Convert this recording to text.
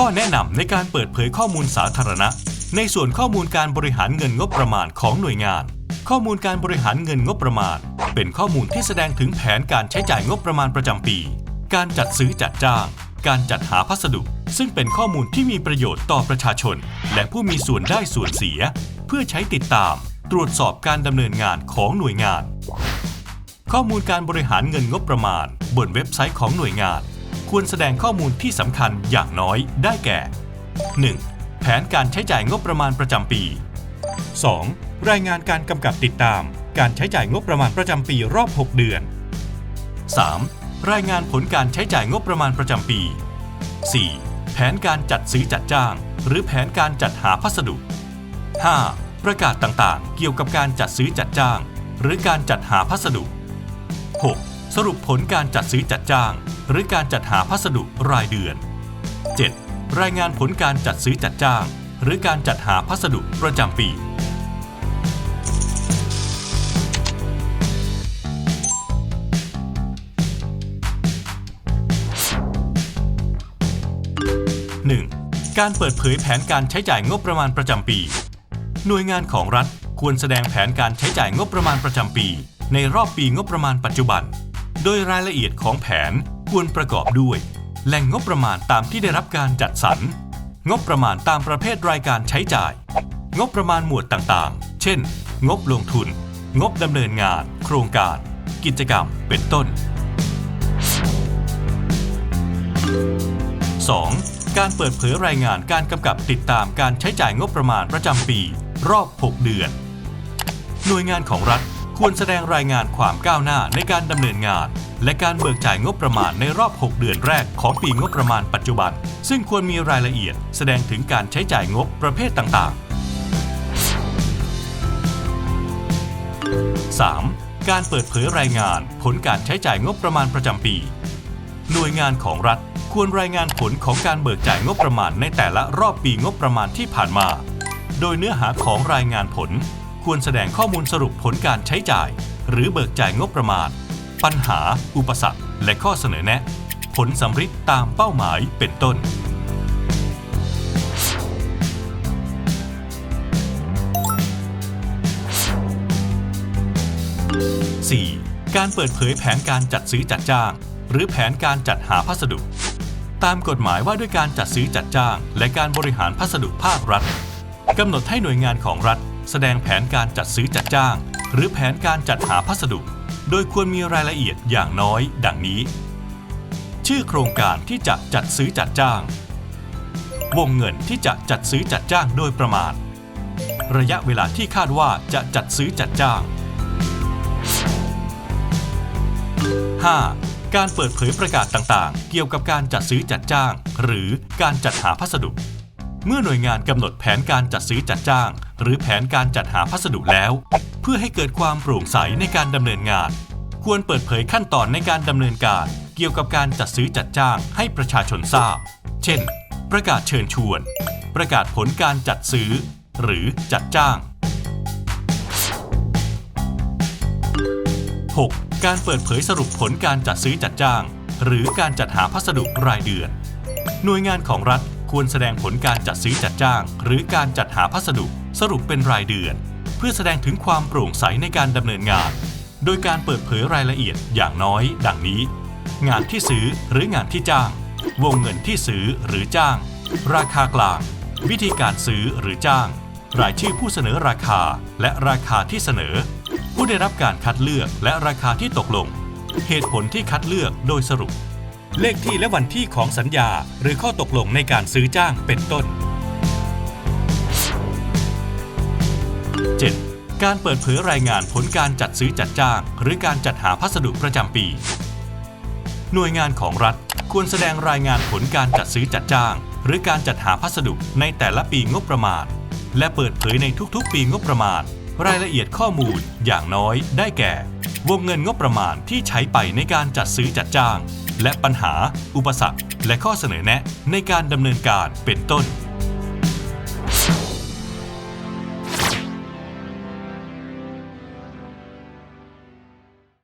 ข้อแนะนำในการเปิดเผยข้อมูลสาธารณะ ในส่วนข้อมูลการบริหารเงินงบประมาณของหน่วยงาน ข้อมูลการบริหารเงินงบประมาณ เป็นข้อมูลที่แสดงถึงแผนการใช้จ่ายงบประมาณประจำปี การจัดซื้อจัดจ้าง การจัดหาพัสดุ ซึ่งเป็นข้อมูลที่มีประโยชน์ต่อประชาชน และผู้มีส่วนได้ส่วนเสีย เพื่อใช้ติดตาม ตรวจสอบการดำเนินงานของหน่วยงาน ข้อมูลการบริหารเงินงบประมาณ บนเว็บไซต์ของหน่วยงาน ควรแสดงข้อมูลที่สำคัญอย่างน้อยได้แก่ 1. แผนการใช้จ่ายงบประมาณประจำปี 2. รายงานการกำกับติดตาม การใช้จ่ายงบประมาณประจำปีรอบ 6 เดือน 3. รายงานผลการใช้จ่ายงบประมาณประจำปี 4. แผนการจัดซื้อจัดจ้าง หรือแผนการจัดหาพัสดุ 5. ประกาศต่างๆ เกี่ยวกับการจัดซื้อจัดจ้าง หรือการจัดหาพัสดุ 6. สรุปผลการจัดซื้อจัดจ้าง หรือการจัดหาพัสดุรายเดือน 7. รายงานผลการจัดซื้อจัดจ้าง หรือการจัดหาพัสดุประจำปี 1. การเปิดเผยแผนการใช้จ่ายงบประมาณประจำปี หน่วยงานของรัฐควรแสดงแผนการใช้จ่ายงบประมาณประจำปี ในรอบปีงบประมาณปัจจุบัน โดยรายละเอียดของแผนควรประกอบด้วย แหล่งงบประมาณตามที่ได้รับการจัดสรร งบประมาณตามประเภทรายการใช้จ่าย งบประมาณหมวดต่างๆ เช่น งบลงทุน งบดำเนินงาน โครงการ กิจกรรม เป็นต้น 2. การเปิดเผยรายงานการกำกับติดตามการใช้จ่ายงบประมาณประจำปี รอบ 6 เดือน หน่วยงานของรัฐ ควรแสดงรายงานความก้าวหน้าในการดำเนินงาน และการเบิกจ่ายงบประมาณในรอบ 6 เดือนแรกของปีงบประมาณปัจจุบัน ซึ่งควรมีรายละเอียด แสดงถึงการใช้จ่ายงบประเภทต่าง ๆ 3. การเปิดเผยรายงานผลการใช้จ่ายงบประมาณประจำปี หน่วยงานของรัฐควรรายงานผลของการเบิกจ่ายงบประมาณในแต่ละรอบปีงบประมาณที่ผ่านมา โดยเนื้อหาของรายงานผล ควรแสดงข้อมูลสรุปผลการใช้จ่าย หรือเบิกจ่ายงบประมาณ ปัญหา อุปสรรค และข้อเสนอแนะ ผลสำฤทธิ์ตามเป้าหมายเป็นต้น 4. การเปิดเผยแผนการจัดซื้อจัดจ้าง หรือแผนการจัดหาพัสดุ ตามกฎหมายว่าด้วยการจัดซื้อจัดจ้าง และการบริหารพัสดุภาครัฐกำหนดให้หน่วยงานของรัฐ แสดงแผนการจัดซื้อจัดจ้าง หรือแผนการจัดหาพัสดุ โดยควรมีรายละเอียดอย่างน้อย ดังนี้ ชื่อโครงการที่จะจัดซื้อจัดจ้าง วงเงินที่จะจัดซื้อจัดจ้างโดยประมาณ ระยะเวลาที่คาดว่าจะจัดซื้อจัดจ้าง 5. การเปิดเผยประกาศต่างๆ เกี่ยวกับการจัดซื้อจัดจ้าง หรือการจัดหาพัสดุ เมื่อหน่วยงานกำหนดแผนการจัดซื้อจัดจ้าง หรือแผนการจัดหาพัสดุแล้ว เพื่อให้เกิดความโปร่งใสในการดำเนินงาน ควรเปิดเผยขั้นตอนในการดำเนินการ เกี่ยวกับการจัดซื้อจัดจ้างให้ประชาชนทราบ เช่น ประกาศเชิญชวน ประกาศผลการจัดซื้อ หรือจัดจ้าง 6. การเปิดเผยสรุปผลการจัดซื้อจัดจ้าง หรือการจัดหาพัสดุรายเดือน หน่วยงานของรัฐ ควรแสดงผลการจัดซื้อจัดจ้าง หรือการจัดหาพัสดุสรุปเป็นรายเดือน เพื่อแสดงถึงความโปร่งใสในการดำเนินงาน โดยการเปิดเผยรายละเอียดอย่างน้อย ดังนี้ งานที่ซื้อหรืองานที่จ้าง วงเงินที่ซื้อหรือจ้าง ราคากลาง วิธีการซื้อหรือจ้าง รายชื่อผู้เสนอราคา และราคาที่เสนอ ผู้ได้รับการคัดเลือกและราคาที่ตกลง เหตุผลที่คัดเลือกโดยสรุป เลขที่และวันที่ของสัญญา หรือข้อตกลงในการซื้อจ้างเป็นต้น 7. การเปิดเผยรายงานผลการจัดซื้อจัดจ้าง หรือการจัดหาพัสดุประจำปี หน่วยงานของรัฐควรแสดงรายงานผลการจัดซื้อจัดจ้าง หรือการจัดหาพัสดุในแต่ละปีงบประมาณ และเปิดเผยในทุกๆ ปีงบประมาณ รายละเอียดข้อมูลอย่างน้อยได้แก่ วงเงินงบประมาณที่ใช้ไปในการจัดซื้อจัดจ้าง และปัญหา อุปสรรค และข้อเสนอแนะในการดำเนินการเป็นต้น